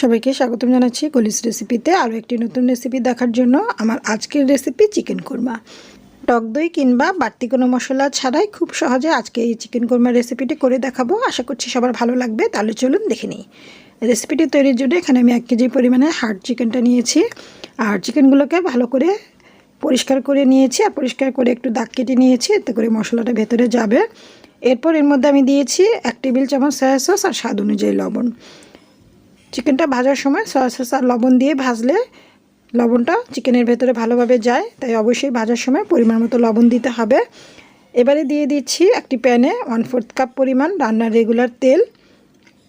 সবাইকে স্বাগতম জানাচ্ছি কলিস রেসিপিতে আরও একটি নতুন রেসিপি দেখার জন্য আমার আজকের রেসিপি চিকেন কোরমা। টক দই কিংবা বাড়তি কোনো মশলা ছাড়াই খুব সহজে আজকে এই চিকেন কোরমা রেসিপিটি করে দেখাবো। আশা করছি সবার ভালো লাগবে, তাহলে চলুন দেখে নিই। রেসিপিটি তৈরির জন্য এখানে আমি এক কেজি পরিমাণে হার্ড চিকেনটা নিয়েছি। আর চিকেনগুলোকে ভালো করে পরিষ্কার করে নিয়েছি আর পরিষ্কার করে একটু দাগ কেটে নিয়েছি, এতে করে মশলাটা ভেতরে যাবে। এরপর এর মধ্যে আমি দিয়েছি এক টেবিল চামচ সয়া সস আর স্বাদ অনুযায়ী লবণ। চিকেনটা ভাজার সময় সয়া সস আর লবণ দিয়ে ভাজলে লবণটা চিকেনের ভেতরে ভালোভাবে যায়। তাই অবশ্যই ভাজার সময় পরিমাণ মতো লবণ দিতে হবে। এবারে দিয়ে দিচ্ছি একটি প্যানে ওয়ান ফোর্থ কাপ পরিমাণ রান্নার রেগুলার তেল।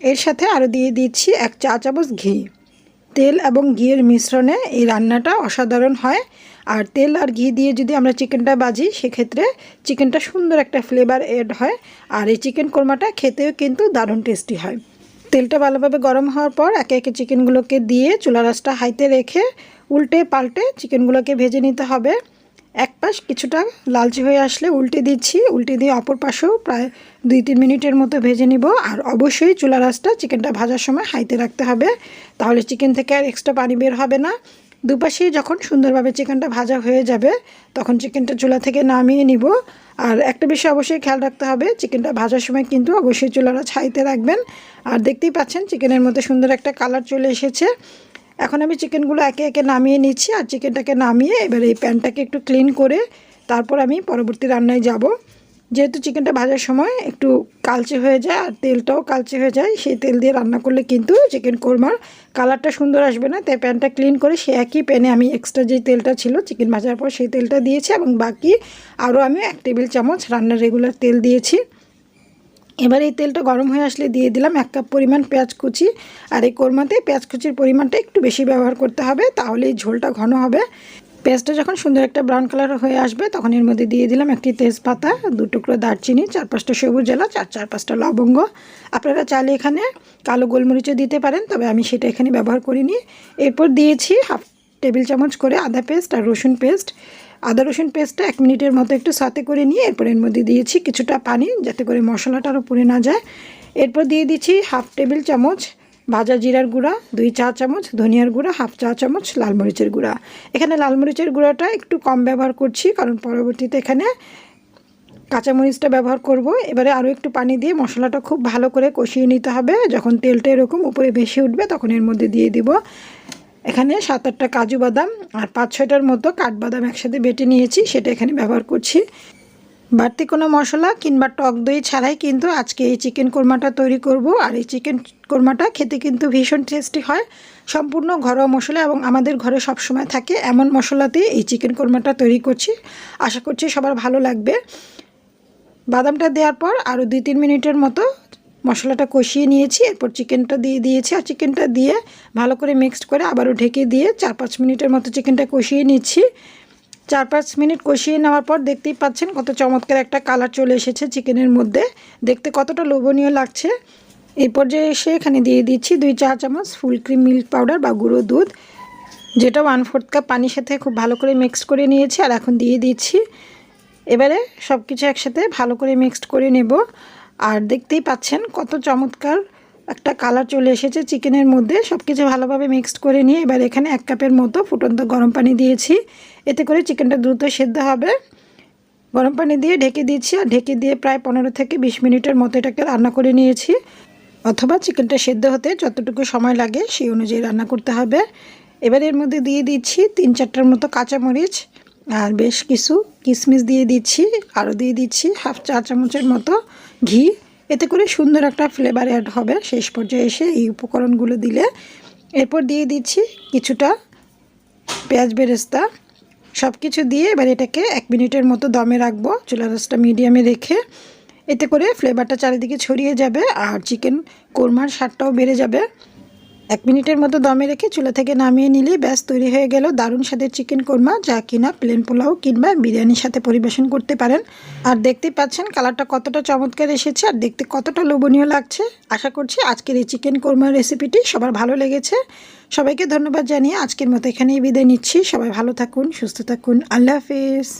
এর সাথে আরও দিয়ে দিচ্ছি এক চা চামচ ঘি। তেল এবং ঘিয়ের মিশ্রণে এই রান্নাটা অসাধারণ হয়। আর তেল আর ঘি দিয়ে যদি আমরা চিকেনটা বাজি সেক্ষেত্রে চিকেনটা সুন্দর একটা ফ্লেভার এড হয়। আর এই চিকেন কোরমাটা খেতেও কিন্তু দারুণ টেস্টি হয়। তেলটা ভালোভাবে গরম হওয়ার পর একে একে চিকেনগুলোকে দিয়ে চুলা রাসটা হাইতে রেখে উল্টে পাল্টে চিকেনগুলোকে ভেজে নিতে হবে। এক পাশ কিছুটা লালচে হয়ে আসলে উল্টে দিচ্ছি। উল্টে দিয়ে অপর পাশেও প্রায় দুই তিন মিনিটের মতো ভেজে নিব। আর অবশ্যই চুলা রাসটা চিকেনটা ভাজার সময় হাইতে রাখতে হবে। তাহলে চিকেন থেকে আর এক্সট্রা পানি বের হবে না। দুপাশেই যখন সুন্দরভাবে চিকেনটা ভাজা হয়ে যাবে, তখন চিকেনটা চুলা থেকে নামিয়ে নিব। আর একটা বিষয় অবশ্যই খেয়াল রাখতে হবে, চিকেনটা ভাজার সময় কিন্তু অবশ্যই চুলাটা ছাইতে রাখবেন। আর দেখতেই পাচ্ছেন চিকেনের মধ্যে সুন্দর একটা কালার চলে এসেছে। এখন আমি চিকেনগুলো একে একে নামিয়ে নিচ্ছি, আর চিকেনটাকে নামিয়ে এবার এই প্যানটাকে একটু ক্লিন করে তারপর আমি পরবর্তী রান্নায় যাব। যেহেতু চিকেনটা ভাজার সময় একটু কালচে হয়ে যায় আর তেলটাও কালচে হয়ে যায়, সেই তেল দিয়ে রান্না করলে কিন্তু চিকেন কোরমার কালারটা সুন্দর আসবে না। তাই প্যানটা ক্লিন করে সে একই প্যানে আমি এক্সট্রা যে তেলটা ছিল চিকেন ভাজার পর সেই তেলটা দিয়েছি এবং বাকি আরও আমি এক টেবিল চামচ রান্নার রেগুলার তেল দিয়েছি। এবার এই তেলটা গরম হয়ে আসলে দিয়ে দিলাম এক কাপ পরিমাণ পেঁয়াজ কুচি। আর এই কোরমাতে পেঁয়াজ কুচির পরিমাণটা একটু বেশি ব্যবহার করতে হবে তাহলে এই ঝোলটা ঘন হবে। পেঁয়াজটা যখন সুন্দর একটা ব্রাউন কালার হয়ে আসবে, তখন এর মধ্যে দিয়ে দিলাম একটি তেজপাতা, দু টুকরো দারচিনি চার পাঁচটা সবুজ এলাচ চার চার পাঁচটা লবঙ্গ। আপনারা চাইলে এখানে কালো গোলমরিচও দিতে পারেন, তবে আমি সেটা এখানে ব্যবহার করিনি। এরপর দিয়েছি হাফ টেবিল চামচ করে আদা পেস্ট আর রসুন পেস্ট। আদা রসুন পেস্টটা এক মিনিটের মতো একটু সাথে করে নিয়ে এরপর এর মধ্যে দিয়েছি কিছুটা পানি, যাতে করে মশলাটা আরও পুড়ে না যায়। এরপর দিয়ে দিচ্ছি হাফ টেবিল চামচ ভাজা জিরার গুঁড়া, দুই চা চামচ, ধনিয়ার গুঁড়া, হাফ চা চামচ, লাল মরিচের গুঁড়া। এখানে লাল মরিচের গুঁড়াটা একটু কম ব্যবহার করছি, কারণ পরবর্তীতে এখানে কাঁচামরিচটা ব্যবহার করব। এবারে আরও একটু পানি দিয়ে মশলাটা খুব ভালো করে কষিয়ে নিতে হবে। যখন তেলটা এরকম উপরে ভেসে উঠবে, তখন এর মধ্যে দিয়ে দিব। এখানে সাত আটটা কাজু বাদাম আর পাঁচ ছয়টার মতো কাঠবাদাম একসাথে বেটে নিয়েছি, সেটা এখানে ব্যবহার করছি। বাড়তি কোনো মশলা কিংবা টক দই ছাড়াই কিন্তু আজকে এই চিকেন কোরমাটা তৈরি করব। আর এই চিকেন কোরমাটা খেতে কিন্তু ভীষণ টেস্টি হয়। সম্পূর্ণ ঘরোয়া মশলা এবং আমাদের ঘরে সবসময় থাকে এমন মশলাতে এই চিকেন কোরমাটা তৈরি করছি। আশা করছি সবার ভালো লাগবে। বাদামটা দেওয়ার পর আরও দুই তিন মিনিটের মতো মশলাটা কষিয়ে নিয়েছি। এরপর চিকেনটা দিয়ে দিয়েছি আর চিকেনটা দিয়ে ভালো করে মিক্সড করে আবারও ঢেকে দিয়ে চার পাঁচ মিনিটের মতো চিকেনটা কষিয়ে নিচ্ছি। চার পাঁচ মিনিট কষিয়ে নেওয়ার পর দেখতেই পাচ্ছেন কত চমৎকার একটা কালার চলে এসেছে চিকেনের মধ্যে। দেখতে কতটা লোভনীয় লাগছে। এই পর্যায়ে এসে এখানে দিয়ে দিচ্ছি দুই চা চামচ ফুল ক্রিম মিল্ক পাউডার বা গুঁড়ো দুধ, যেটা ওয়ান ফোর্থ কাপ পানির সাথে খুব ভালো করে মিক্সড করে নিয়েছি আর এখন দিয়ে দিচ্ছি। এবারে সব কিছু একসাথে ভালো করে মিক্সড করে নেব। আর দেখতেই পাচ্ছেন কত চমৎকার একটা কালার চলে এসেছে, চিকেনের মধ্যে। সব কিছু ভালোভাবে মিক্সড করে নিয়ে এবার এখানে এক কাপের মতো ফুটন্ত গরম পানি দিয়েছি। এতে করে চিকেনটা দ্রুত সেদ্ধ হবে। গরম পানি দিয়ে ঢেকে দিয়েছি আর ঢেকে দিয়ে প্রায় পনেরো থেকে বিশ মিনিটের মতো এটাকে রান্না করে নিয়েছি। অথবা চিকেনটা সেদ্ধ হতে যতটুকু সময় লাগে সেই অনুযায়ী রান্না করতে হবে। এবার এর মধ্যে দিয়ে দিচ্ছি তিন চারটার মতো কাঁচামরিচ আর বেশ কিছু কিশমিশ দিয়ে দিচ্ছি। আরও দিয়ে দিচ্ছি হাফ চা চামচের মতো ঘি। এতে করে সুন্দর একটা ফ্লেভার অ্যাড হবে। শেষ পর্যায়ে এসে এই উপকরণগুলো দিলে এরপর দিয়ে দিচ্ছি কিছুটা পেঁয়াজ বেরেস্তা। সব কিছু দিয়ে এবার এটাকে এক মিনিটের মতো দমে রাখব। চুলা রসটা মিডিয়ামে রেখে এতে করে ফ্লেভারটা চারিদিকে ছড়িয়ে যাবে আর চিকেন কোরমার স্বাদটাও বেড়ে যাবে। এক মিনিটের মতো দমে রেখে চুলা থেকে নামিয়ে নিলেই ব্যাস, তৈরি হয়ে গেল দারুণ স্বাদের চিকেন কোরমা, যা কিনা প্লেন পোলাও কিংবা বিরিয়ানির সাথে পরিবেশন করতে পারেন। আর দেখতেই পাচ্ছেন কালারটা কতটা চমৎকার এসেছে আর দেখতে কতটা লোভনীয় লাগছে। আশা করছি আজকের এই চিকেন কোরমার রেসিপিটি সবার ভালো লেগেছে। সবাইকে ধন্যবাদ জানিয়ে আজকের মতো এখানেই বিদায় নিচ্ছি। সবাই ভালো থাকুন, সুস্থ থাকুন। আল্লাহ হাফিজ।